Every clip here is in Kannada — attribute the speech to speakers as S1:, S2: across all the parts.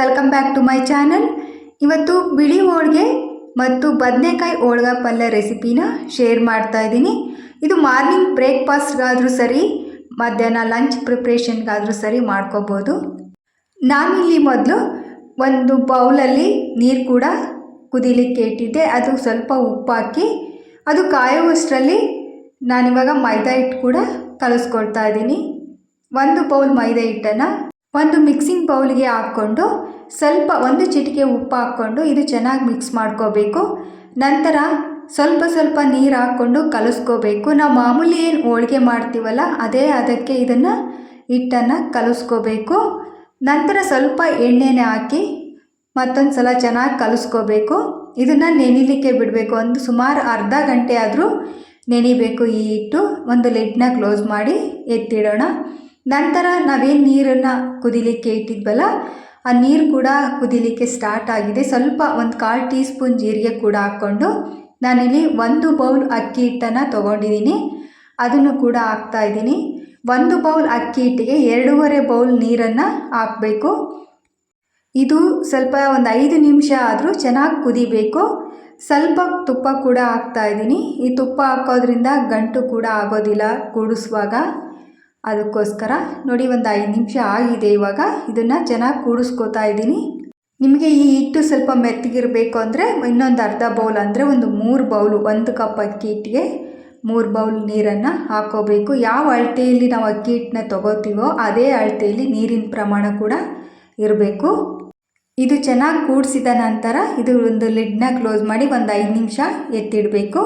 S1: Welcome back to my channel ಇವತ್ತು ಬಿಳಿ ಹೋಳಿಗೆ ಮತ್ತು ಬದನೆಕಾಯಿ ಹೋಳ್ಗ ಪಲ್ಯ ರೆಸಿಪಿನ ಶೇರ್ ಮಾಡ್ತಾ ಇದ್ದೀನಿ. ಇದು ಮಾರ್ನಿಂಗ್ ಬ್ರೇಕ್ಫಾಸ್ಟ್ಗಾದರೂ ಸರಿ, ಮಧ್ಯಾಹ್ನ ಲಂಚ್ ಪ್ರಿಪ್ರೇಷನ್ಗಾದರೂ ಸರಿ ಮಾಡ್ಕೋಬೋದು. ನಾನಿಲ್ಲಿ ಮೊದಲು ಒಂದು ಬೌಲಲ್ಲಿ ನೀರು ಕೂಡ ಕುದಿಲಿಕ್ಕೆ ಇಟ್ಟಿದ್ದೆ. ಅದು ಸ್ವಲ್ಪ ಉಪ್ಪಾಕಿ ಅದು ಕಾಯುವಷ್ಟರಲ್ಲಿ ನಾನಿವಾಗ ಮೈದಾ ಹಿಟ್ಟು ಕೂಡ ಕಲಿಸ್ಕೊಳ್ತಾ ಇದ್ದೀನಿ. ಒಂದು ಬೌಲ್ ಮೈದಾ ಹಿಟ್ಟನ್ನು ಒಂದು ಮಿಕ್ಸಿಂಗ್ ಬೌಲ್ಗೆ ಹಾಕ್ಕೊಂಡು ಸ್ವಲ್ಪ ಒಂದು ಚಿಟಿಕೆ ಉಪ್ಪು ಹಾಕ್ಕೊಂಡು ಇದು ಚೆನ್ನಾಗಿ ಮಿಕ್ಸ್ ಮಾಡ್ಕೋಬೇಕು. ನಂತರ ಸ್ವಲ್ಪ ಸ್ವಲ್ಪ ನೀರು ಹಾಕ್ಕೊಂಡು ಕಲಿಸ್ಕೋಬೇಕು. ನಾವು ಮಾಮೂಲಿ ಏನು ಹೋಳಿಗೆ ಮಾಡ್ತೀವಲ್ಲ, ಅದೇ ಅದಕ್ಕೆ ಇದನ್ನು ಹಿಟ್ಟನ್ನು ಕಲಿಸ್ಕೋಬೇಕು. ನಂತರ ಸ್ವಲ್ಪ ಎಣ್ಣೆನೆ ಹಾಕಿ ಮತ್ತೊಂದು ಸಲ ಚೆನ್ನಾಗಿ ಕಲಿಸ್ಕೋಬೇಕು. ಇದನ್ನು ನೆನಿಲಿಕ್ಕೆ ಬಿಡಬೇಕು. ಒಂದು ಸುಮಾರು ಅರ್ಧ ಗಂಟೆ ಆದರೂ ನೆನಿಬೇಕು ಈ ಹಿಟ್ಟು. ಒಂದು ಲಿಡ್ನ ಕ್ಲೋಸ್ ಮಾಡಿ ಎತ್ತಿಡೋಣ. ನಂತರ ನಾವೇನು ನೀರನ್ನು ಕುದಿಲಿಕ್ಕೆ ಇಟ್ಟಿದ್ವಲ್ಲ, ಆ ನೀರು ಕೂಡ ಕುದಿಲಿಕ್ಕೆ ಸ್ಟಾರ್ಟ್ ಆಗಿದೆ. ಸ್ವಲ್ಪ ಒಂದು ಕಾಲು ಟೀ ಸ್ಪೂನ್ ಜೀರಿಗೆ ಕೂಡ ಹಾಕ್ಕೊಂಡು ನಾನಿಲ್ಲಿ ಒಂದು ಬೌಲ್ ಅಕ್ಕಿ ಹಿಟ್ಟನ್ನು ತೊಗೊಂಡಿದ್ದೀನಿ. ಅದನ್ನು ಕೂಡ ಹಾಕ್ತಾ ಇದ್ದೀನಿ. ಒಂದು ಬೌಲ್ ಅಕ್ಕಿ ಹಿಟ್ಟಿಗೆ ಎರಡೂವರೆ ಬೌಲ್ ನೀರನ್ನು ಹಾಕಬೇಕು. ಇದು ಸ್ವಲ್ಪ ಒಂದು ಐದು ನಿಮಿಷ ಆದರೂ ಚೆನ್ನಾಗಿ ಕುದಿಬೇಕು. ಸ್ವಲ್ಪ ತುಪ್ಪ ಕೂಡ ಹಾಕ್ತಾ ಇದ್ದೀನಿ. ಈ ತುಪ್ಪ ಹಾಕೋದ್ರಿಂದ ಗಂಟು ಕೂಡ ಆಗೋದಿಲ್ಲ ಕೂಡಿಸುವಾಗ. ಅದಕ್ಕೋಸ್ಕರ ನೋಡಿ ಒಂದು ಐದು ನಿಮಿಷ ಆಗಿದೆ ಇವಾಗ. ಇದನ್ನು ಚೆನ್ನಾಗಿ ಕೂಡಿಸ್ಕೋತಾ ಇದ್ದೀನಿ. ನಿಮಗೆ ಈ ಹಿಟ್ಟು ಸ್ವಲ್ಪ ಮೆತ್ತಗಿರಬೇಕು ಅಂದರೆ ಇನ್ನೊಂದು ಅರ್ಧ ಬೌಲ್ ಅಂದರೆ ಒಂದು ಮೂರು ಬೌಲು, ಒಂದು ಕಪ್ ಅಕ್ಕಿ ಹಿಟ್ಟಿಗೆ ಮೂರು ಬೌಲ್ ನೀರನ್ನು ಹಾಕೋಬೇಕು. ಯಾವ ಅಳತೆಯಲ್ಲಿ ನಾವು ಅಕ್ಕಿ ಹಿಟ್ಟನ್ನ ತೊಗೋತೀವೋ ಅದೇ ಅಳತೆಯಲ್ಲಿ ನೀರಿನ ಪ್ರಮಾಣ ಕೂಡ ಇರಬೇಕು. ಇದು ಚೆನ್ನಾಗಿ ಕೂಡಿಸಿದ ನಂತರ ಇದು ಒಂದು ಲಿಡ್ನ ಕ್ಲೋಸ್ ಮಾಡಿ ಒಂದು ಐದು ನಿಮಿಷ ಎತ್ತಿಡಬೇಕು.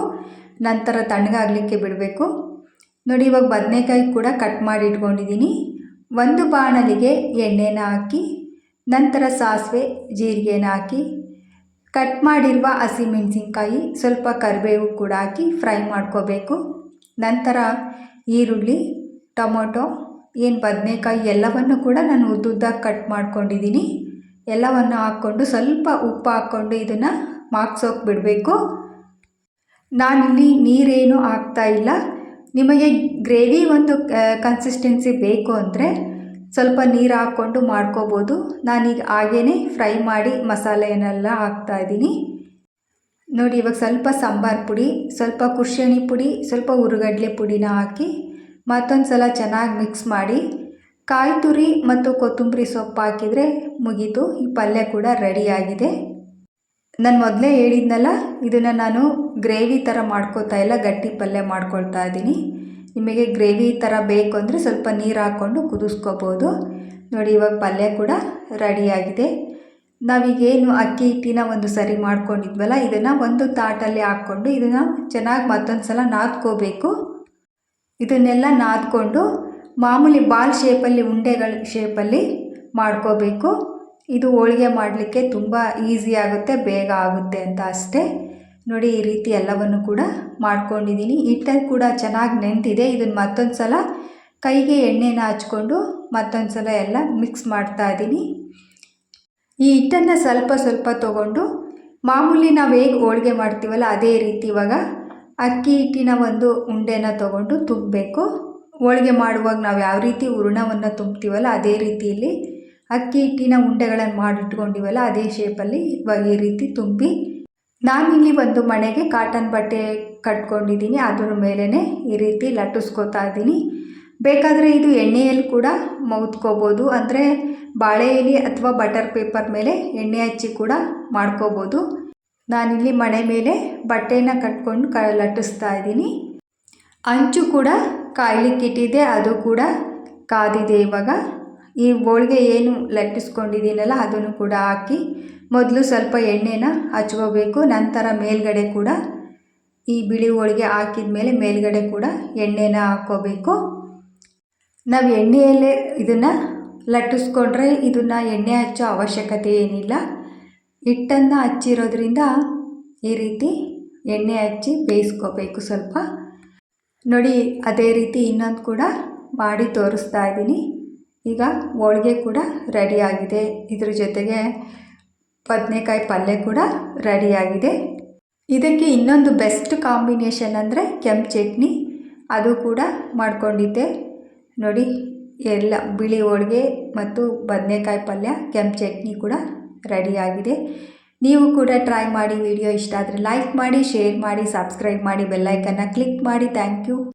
S1: ನಂತರ ತಣ್ಣಗಾಗಲಿಕ್ಕೆ ಬಿಡಬೇಕು. ನೋಡಿ, ಇವಾಗ ಬದನೆಕಾಯಿ ಕೂಡ ಕಟ್ ಮಾಡಿ ಇಟ್ಕೊಂಡಿದ್ದೀನಿ. ಒಂದು ಬಾಣಲಿಗೆ ಎಣ್ಣೆನ ಹಾಕಿ, ನಂತರ ಸಾಸಿವೆ, ಜೀರಿಗೆನ ಹಾಕಿ ಕಟ್ ಮಾಡಿರುವ ಹಸಿಮೆಣಸಿನ್ಕಾಯಿ ಸ್ವಲ್ಪ ಕರಿಬೇವು ಕೂಡ ಹಾಕಿ ಫ್ರೈ ಮಾಡ್ಕೋಬೇಕು. ನಂತರ ಈರುಳ್ಳಿ, ಟೊಮೊಟೊ, ಏನು ಬದನೆಕಾಯಿ ಎಲ್ಲವನ್ನು ಕೂಡ ನಾನು ಉದ್ದುದ್ದಾಗಿ ಕಟ್ ಮಾಡ್ಕೊಂಡಿದ್ದೀನಿ. ಎಲ್ಲವನ್ನು ಹಾಕ್ಕೊಂಡು ಸ್ವಲ್ಪ ಉಪ್ಪು ಹಾಕ್ಕೊಂಡು ಇದನ್ನು ಮಾಗ್ಸೋಕೆ ಬಿಡಬೇಕು. ನಾನಿಲ್ಲಿ ನೀರೇನು ಹಾಕ್ತಾ ಇಲ್ಲ. ನಿಮಗೆ ಗ್ರೇವಿ ಒಂದು ಕನ್ಸಿಸ್ಟೆನ್ಸಿ ಬೇಕು ಅಂದರೆ ಸ್ವಲ್ಪ ನೀರು ಹಾಕ್ಕೊಂಡು ಮಾಡ್ಕೋಬೋದು. ನಾನೀಗ ಹಾಗೇ ಫ್ರೈ ಮಾಡಿ ಮಸಾಲೆಯನ್ನೆಲ್ಲ ಹಾಕ್ತಾಯಿದ್ದೀನಿ ನೋಡಿ, ಇವಾಗ ಸ್ವಲ್ಪ ಸಾಂಬಾರು ಪುಡಿ, ಸ್ವಲ್ಪ ಕುಶಣಿ ಪುಡಿ, ಸ್ವಲ್ಪ ಉರುಗಡ್ಲೆ ಪುಡಿನ ಹಾಕಿ ಮತ್ತೊಂದು ಸಲ ಚೆನ್ನಾಗಿ ಮಿಕ್ಸ್ ಮಾಡಿ ಕಾಯಿ ತುರಿ ಮತ್ತು ಕೊತ್ತಂಬರಿ ಸೊಪ್ಪು ಹಾಕಿದರೆ ಮುಗೀತು. ಈ ಪಲ್ಯ ಕೂಡ ರೆಡಿಯಾಗಿದೆ ನಾನು ಮೊದಲೇ ಹೇಳಿದ್ನಲ್ಲ, ಇದನ್ನು ನಾನು ಗ್ರೇವಿ ಥರ ಮಾಡ್ಕೋತಾ ಇಲ್ಲ, ಗಟ್ಟಿ ಪಲ್ಯ ಮಾಡ್ಕೊಳ್ತಾ ಇದ್ದೀನಿ. ನಿಮಗೆ ಗ್ರೇವಿ ಥರ ಬೇಕು ಅಂದರೆ ಸ್ವಲ್ಪ ನೀರು ಹಾಕ್ಕೊಂಡು ಕುದಿಸ್ಕೋಬೋದು. ನೋಡಿ, ಇವಾಗ ಪಲ್ಯ ಕೂಡ ರೆಡಿಯಾಗಿದೆ ನಾವೀಗೇನು ಅಕ್ಕಿ ಹಿಟ್ಟಿನ ಒಂದು ಸರಿ ಮಾಡ್ಕೊಂಡಿದ್ವಲ್ಲ, ಇದನ್ನು ಒಂದು ತಾಟಲ್ಲಿ ಹಾಕ್ಕೊಂಡು ಇದನ್ನು ಚೆನ್ನಾಗಿ ಮತ್ತೊಂದು ಸಲ ನಾದ್ಕೋಬೇಕು. ಇದನ್ನೆಲ್ಲ ನಾದ್ಕೊಂಡು ಮಾಮೂಲಿ ಬಾಲ್ ಶೇಪಲ್ಲಿ, ಉಂಡೆಗಳ ಶೇಪಲ್ಲಿ ಮಾಡ್ಕೋಬೇಕು. ಇದು ಹೋಳಿಗೆ ಮಾಡಲಿಕ್ಕೆ ತುಂಬ ಈಸಿ ಆಗುತ್ತೆ, ಬೇಗ ಆಗುತ್ತೆ ಅಂತ ಅಷ್ಟೇ. ನೋಡಿ, ಈ ರೀತಿ ಎಲ್ಲವನ್ನು ಕೂಡ ಮಾಡ್ಕೊಂಡಿದ್ದೀನಿ. ಹಿಟ್ಟಲ್ಲಿ ಕೂಡ ಚೆನ್ನಾಗಿ ನೆಂತಿದೆ ಇದನ್ನು ಮತ್ತೊಂದು ಸಲ ಕೈಗೆ ಎಣ್ಣೆನ ಹಚ್ಕೊಂಡು ಮತ್ತೊಂದು ಸಲ ಎಲ್ಲ ಮಿಕ್ಸ್ ಮಾಡ್ತಾ ಇದ್ದೀನಿ. ಈ ಹಿಟ್ಟನ್ನು ಸ್ವಲ್ಪ ಸ್ವಲ್ಪ ತೊಗೊಂಡು ಮಾಮೂಲಿ ನಾವು ಹೇಗೆ ಹೋಳಿಗೆ ಮಾಡ್ತೀವಲ್ಲ, ಅದೇ ರೀತಿ ಇವಾಗ ಅಕ್ಕಿ ಹಿಟ್ಟಿನ ಒಂದು ಉಂಡೆನ ತೊಗೊಂಡು ತುಂಬಬೇಕು. ಹೋಳಿಗೆ ಮಾಡುವಾಗ ನಾವು ಯಾವ ರೀತಿ ಹೂರ್ಣವನ್ನು ತುಂಬ್ತೀವಲ್ಲ, ಅದೇ ರೀತಿಯಲ್ಲಿ ಅಕ್ಕಿ ಹಿಟ್ಟಿನ ಉಂಡೆಗಳನ್ನು ಮಾಡಿಟ್ಕೊಂಡಿವಲ್ಲ, ಅದೇ ಶೇಪಲ್ಲಿ ಇವಾಗ ಈ ರೀತಿ ತುಂಬಿ ನಾನಿಲ್ಲಿ ಒಂದು ಮನೆಗೆ ಕಾಟನ್ ಬಟ್ಟೆ ಕಟ್ಕೊಂಡಿದ್ದೀನಿ. ಅದ್ರ ಮೇಲೇ ಈ ರೀತಿ ಲಟ್ಟಿಸ್ಕೋತಾ ಇದ್ದೀನಿ. ಬೇಕಾದರೆ ಇದು ಎಣ್ಣೆಯಲ್ಲಿ ಕೂಡ ಮೌತ್ಕೋಬೋದು. ಅಂದರೆ ಬಾಳೆ ಎಲೆ ಅಥವಾ ಬಟರ್ ಪೇಪರ್ ಮೇಲೆ ಎಣ್ಣೆ ಹಚ್ಚಿ ಕೂಡ ಮಾಡ್ಕೋಬೋದು. ನಾನಿಲ್ಲಿ ಮನೆ ಮೇಲೆ ಬಟ್ಟೆನ ಕಟ್ಕೊಂಡು ಕ ಲಟ್ಟಿಸ್ತಾ ಇದ್ದೀನಿ. ಅಂಚು ಕೂಡ ಕಾಯ್ಲಿಕ್ಕೆ ಇಟ್ಟಿದ್ದೆ ಅದು ಕೂಡ ಕಾದಿದೆ ಇವಾಗ. ಈ ಹೋಳಿಗೆ ಏನು ಲಟ್ಟಿಸ್ಕೊಂಡಿದ್ದೀನಲ್ಲ, ಅದನ್ನು ಕೂಡ ಹಾಕಿ ಮೊದಲು ಸ್ವಲ್ಪ ಎಣ್ಣೆನ ಹಚ್ಕೋಬೇಕು, ನಂತರ ಮೇಲ್ಗಡೆ ಕೂಡ ಈ ಬಿಳಿ ಹೋಳಿಗೆ ಹಾಕಿದ ಮೇಲೆ ಮೇಲ್ಗಡೆ ಕೂಡ ಎಣ್ಣೆನ ಹಾಕ್ಕೋಬೇಕು ನಾವು ಎಣ್ಣೆಯಲ್ಲೇ ಇದನ್ನು ಲಟ್ಟಿಸ್ಕೊಂಡ್ರೆ ಇದನ್ನು ಎಣ್ಣೆ ಹಚ್ಚೋ ಅವಶ್ಯಕತೆ ಏನಿಲ್ಲ. ಹಿಟ್ಟನ್ನು ಹಚ್ಚಿರೋದ್ರಿಂದ ಈ ರೀತಿ ಎಣ್ಣೆ ಹಚ್ಚಿ ಬೇಯಿಸ್ಕೋಬೇಕು ಸ್ವಲ್ಪ. ನೋಡಿ, ಅದೇ ರೀತಿ ಇನ್ನೊಂದು ಕೂಡ ಮಾಡಿ ತೋರಿಸ್ತಾ ಇದ್ದೀನಿ. ಈಗ ಹೋಳ್ಗೆ ಕೂಡ ರೆಡಿಯಾಗಿದೆ ಇದ್ರ ಜೊತೆಗೆ ಬದನೆಕಾಯಿ ಪಲ್ಯ ಕೂಡ ರೆಡಿಯಾಗಿದೆ ಇದಕ್ಕೆ ಇನ್ನೊಂದು ಬೆಸ್ಟ್ ಕಾಂಬಿನೇಷನ್ ಅಂದರೆ ಕೆಂಪು ಚಟ್ನಿ. ಅದು ಕೂಡ ಮಾಡಿಕೊಂಡಿದ್ದೆ. ನೋಡಿ, ಎಲ್ಲ ಬಿಳಿ ಹೋಳಿಗೆ ಮತ್ತು ಬದನೆಕಾಯಿ ಪಲ್ಯ, ಕೆಂಪು ಚಟ್ನಿ ಕೂಡ ರೆಡಿಯಾಗಿದೆ ನೀವು ಕೂಡ ಟ್ರೈ ಮಾಡಿ ವಿಡಿಯೋ ಇಷ್ಟ ಆದರೆ ಲೈಕ್ ಮಾಡಿ ಶೇರ್ ಮಾಡಿ ಸಬ್ಸ್ಕ್ರೈಬ್ ಮಾಡಿ ಬೆಲ್ಲೈಕನ್ನ ಕ್ಲಿಕ್ ಮಾಡಿ. Thank you